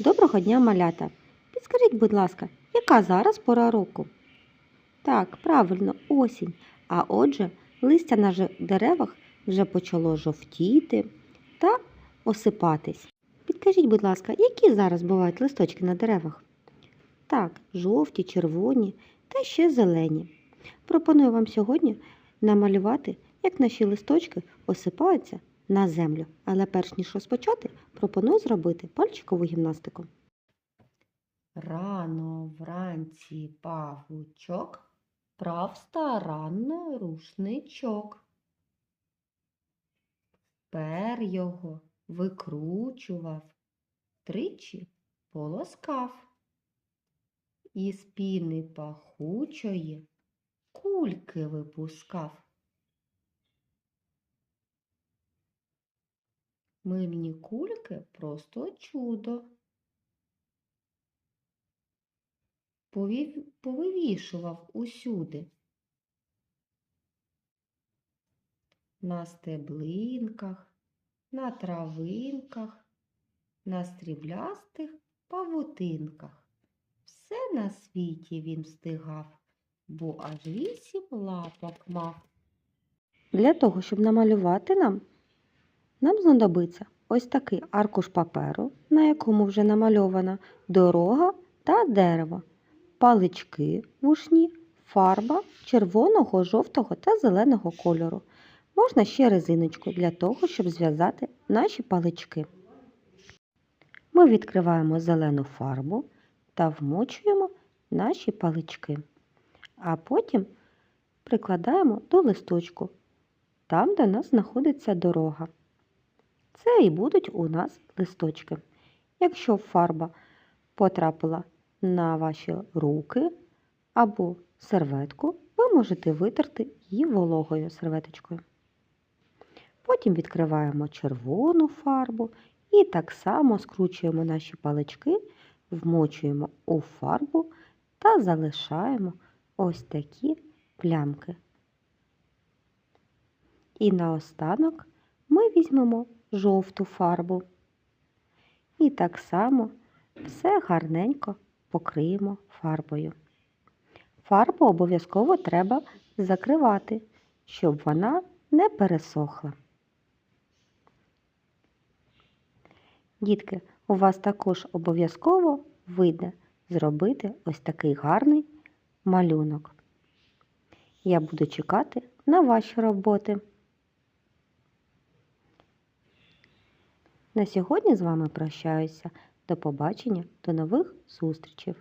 Доброго дня, малята! Підскажіть, будь ласка, яка зараз пора року? Так, правильно, осінь. А отже, листя на деревах вже почало жовтіти та осипатись. Підкажіть, будь ласка, які зараз бувають листочки на деревах? Так, жовті, червоні та ще зелені. Пропоную вам сьогодні намалювати, як наші листочки осипаються на землю. Але перш ніж розпочати, пропоную зробити пальчикову гімнастику. Рано вранці павучок прав старанно рушничок. Пер його викручував, тричі полоскав. Із піни пахучої кульки випускав. Мильні кульки просто чудо. повивішував усюди. На стеблинках, на травинках, на стріблястих павутинках. Все на світі він встигав, бо аж вісім лапок мав. Для того, щоб намалювати нам, нам знадобиться ось такий аркуш паперу, на якому вже намальована дорога та дерево, палички вушні, фарба червоного, жовтого та зеленого кольору. Можна ще резиночку для того, щоб зв'язати наші палички. Ми відкриваємо зелену фарбу та вмочуємо наші палички, а потім прикладаємо до листочку там, де у нас знаходиться дорога. Це і будуть у нас листочки. Якщо фарба потрапила на ваші руки або серветку, ви можете витерти її вологою серветочкою. Потім відкриваємо червону фарбу і так само скручуємо наші палички, вмочуємо у фарбу та залишаємо ось такі плямки. І наостанок ми візьмемо жовту фарбу. І так само все гарненько покриємо фарбою. Фарбу обов'язково треба закривати, щоб вона не пересохла. Дітки, у вас також обов'язково вийде зробити ось такий гарний малюнок. Я буду чекати на ваші роботи. На сьогодні з вами прощаюся. До побачення, до нових зустрічей!